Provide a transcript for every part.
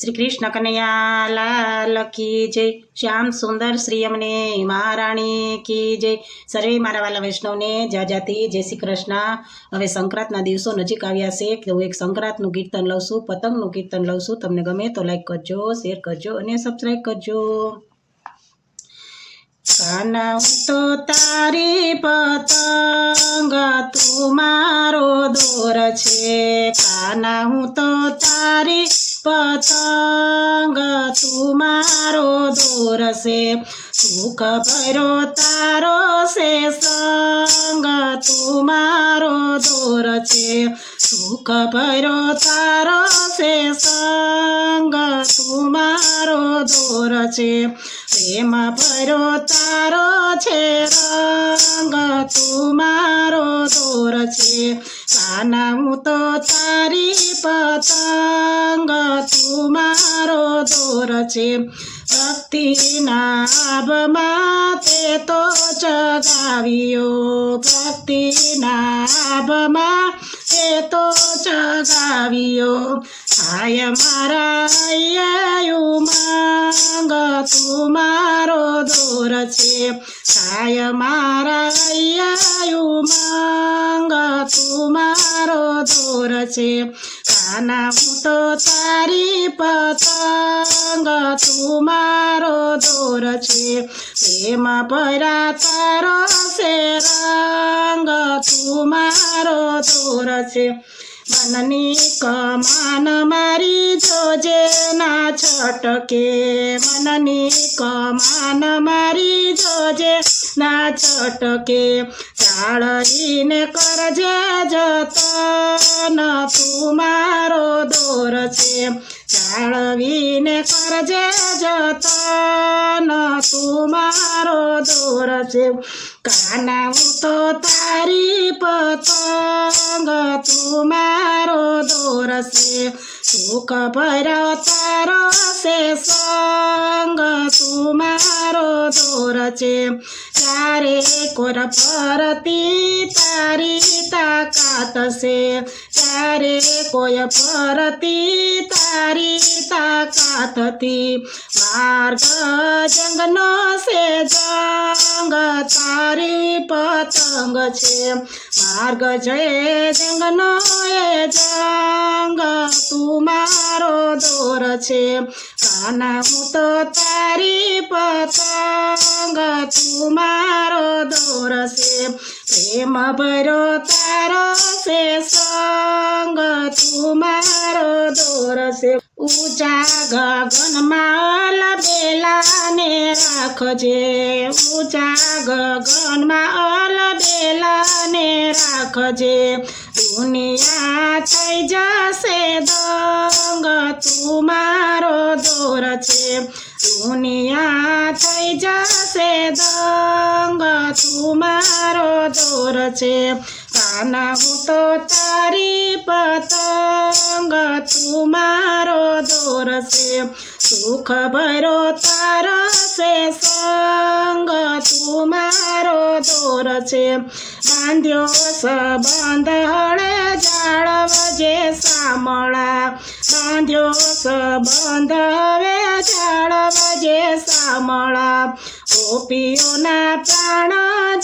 શ્રી કૃષ્ણ કનૈયા લાલ કી જય. શ્યામ સુંદર શ્રી અમને મહારાણી કી જય. સર્વે મારા વાલા વૈષ્ણવને જા જાતિ જય શ્રી કૃષ્ણ. હવે સંક્રાંતના દિવસો નજીક આવ્યા છે હું એક સંક્રાંતનું કીર્તન લઉં છું, પતંગનું કીર્તન લઉં છું. તમને ગમે તો લાઈક કરજો શેર કરજો અને સબસ્ક્રાઈબ કરજો. કાના તો તારી પતંગ, તું મારો દોર છે. કાના હું તો તારી પતંગ તુમારો દોર છે સુખ ભરો તારો છે સંગ તુમારો દોર છે સુખ ભરો તારો છે સંગ તુમારો દોર છે પ્રેમ ભરો તારો છે રંગ તું મારો દોર છે. કાના હું તો તારી પતંગ, તું મારો દોર છે. ભક્તિના આભમાં તે તો ચગાવ્યો ભક્તિના આભમાં તે તો ચગાવ્યો હાય મારા તું મારો દોર છે. કાય મારા અય્યુ માંગ તું મારો દૂર છે. કાના તો તારી પતંગ તું મારો દૂર છે. પ્રેમ પરા તારો છે રંગ તું મારો દૂર છે. મનની કમાન મારી જોજે ના છટકે. મનની કમાન મારી જોજે ના છટકે. ચાળીને કરજે જતન તું મારો દોર છે. જાળવીને કરજે જતન, તું મારો દોર છે. કાના હું તો તારી પતંગ, તું મારો દોર છે. સુખ ભરો તારો છે સંગ, તું દોર છે. ચારે કોર પરતી તારી તાકાત છે. ત્યારે કોઈ પરતી તારી તાકાતથી માર્ગ જંગનો છે જંગ તારી પતંગ છે. માર્ગ જય જંગનો એ જંગ. તું મારો દોર છે. કાના હું તો તારી પતંગ. તું મારો દોર છે. પ્રેમ ભર્યો તારો છે સંગ. તું ઊંચા ગગનમાં અલબેલાને રાખજે. ઊંચા ગગનમાં અલબેલાને રાખજે. દુનિયા થઈ જશે દંગ, તું મારો દોર છે. દુનિયા થઈ જશે દંગ, તું મારો દોર છે. કાના હું તો તારી પતંગ, તું મારો દોર છે. સુખ ભરો તારો છે સંગ તું મારો દોર છે. બાંધ્યો સંબંધ હળે જાળવજે સામળા બાંધ્યો સંબંધ હવે જાળવજે સામળા ગોપીઓના પ્રાણ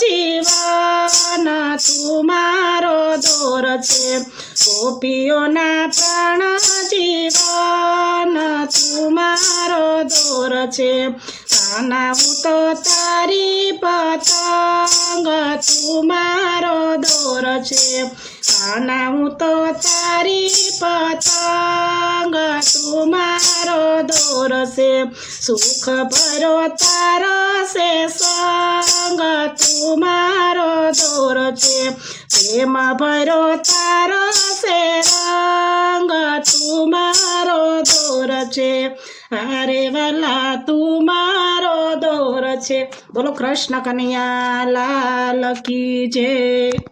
જીવન તુમારો દોર છે. ગોપીઓના પ્રાણ જીવન તુમારો દોર છે. કાના હું તો તારી પતંગ તુમારો દોર છે. કાના હું તો તારી પતંગ તું મારો દોર છે સુખ ભરો તારો છે સંગ તું મારો દોર છે પ્રેમ ભરો તારો છે રંગ તું મારો દોર છે અરે વાલા તું મારો દોર છે બોલો કૃષ્ણ કનૈયા લાલ કી જય